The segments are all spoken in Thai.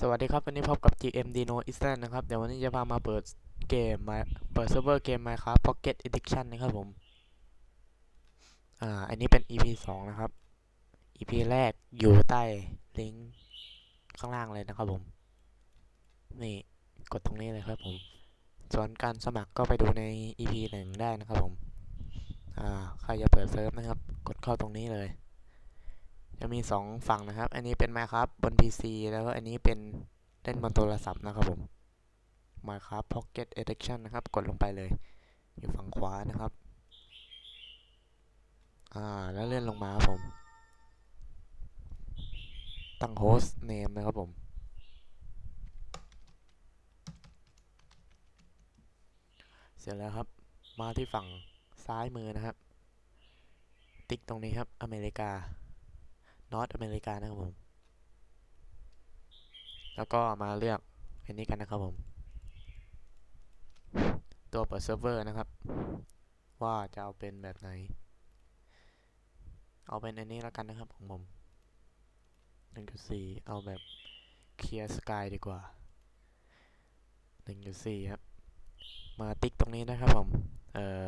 สวัสดีครับ วันนี้พบกับ GM Dino Island นะครับ เดี๋ยววันนี้จะพามาเปิดเกมมาเปิดเซิร์ฟเวอร์เกม Minecraft Pocket Edition นะครับผม อ่า อันนี้เป็น EP 2 นะครับ EP แรกอยู่ใต้ลิงก์ข้างล่างเลยนะครับผม นี่กดตรงนี้เลยครับผม ส่วนการสมัครก็ไปดูใน EP 1 ได้นะครับผม อ่า ใครจะเปิดเซิร์ฟนะครับ กดเข้าตรงนี้เลย จะมีสองฝั่งนะครับ อันนี้เป็น Minecraft บน PC แล้วก็อันนี้เป็นเล่นบนโทรศัพท์นะครับผม Minecraft Pocket Edition นะครับ กดลงไปเลย อยู่ฝั่งขวานะครับ อ่า แล้วเลื่อนลงมาครับผม ตั้ง host name นะครับผมเสร็จแล้วครับ มาที่ฝั่งซ้ายมือนะครับ ติ๊กตรงนี้ครับ อเมริกา นอตอเมริกานะครับผม แล้วก็มาเลือกอันนี้กันนะครับผม ตัวเปิดเซิร์ฟเวอร์นะครับ ว่าจะเอาเป็นแบบไหน เอาเป็นอันนี้แล้วกันนะครับของผม1.4 เอาแบบ Clear Sky ดีกว่า 1.4 ครับ มาติ๊กตรงนี้นะครับผม เอ่อ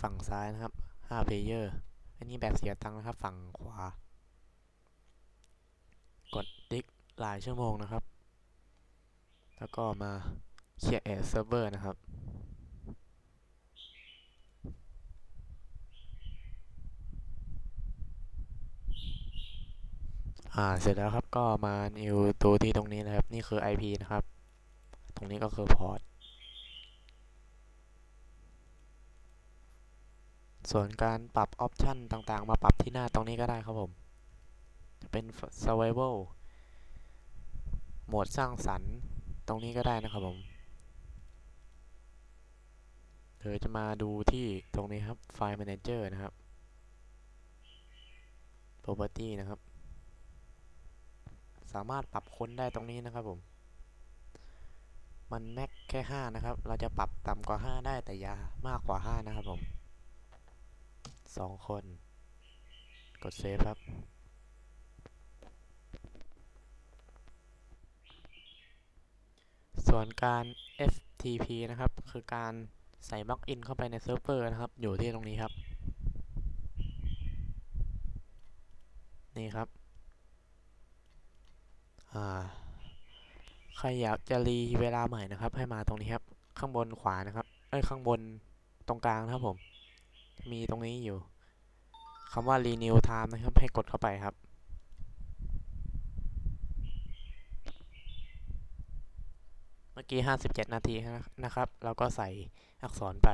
ฝั่งซ้ายนะครับ5 player อันนี้แบบเสียตังค์นะครับ ฝั่งขวา กดติ๊ก หลายชั่วโมงนะครับ แล้วก็มาเคลียร์แอร์เซิร์ฟเวอร์นะครับอ่าเสร็จแล้วครับก็มา new ตัวที่ตรงนี้นะครับ นี่คือ IP นะครับ ตรงนี้ก็คือพอร์ตส่วนการปรับออปชันต่างๆ มาปรับที่หน้าตรงนี้ก็ได้ครับผม จะเป็น survival โหมดสร้างสรรค์ตรงนี้ก็ได้นะครับผมเดี๋ยวจะมาดูที่ตรงนี้ครับ File Manager นะครับ Property นะครับ สามารถปรับคนได้ตรงนี้นะครับผม มันแม็กแค่ 5 นะครับ เราจะปรับต่ำกว่า 5 ได้แต่อย่ามากกว่า 5 นะครับผม 2 คน กดเซฟครับ ส่วนการ FTP นะครับ คือการใส่บล็อกอินเข้าไปในเซิร์ฟเวอร์นะครับ อยู่ที่ตรงนี้ครับ นี่ครับอ่าใครอยากจะรีเวลาใหม่นะครับ ให้มาตรงนี้ครับ ข้างบนขวานะครับ เอ้ย ข้างบนตรงกลางนะครับผม มีตรงนี้อยู่คำว่า renew time นะครับ ให้กดเข้าไปครับ เมื่อกี้ 57 นาทีนะครับ เราก็ใส่อักษรไป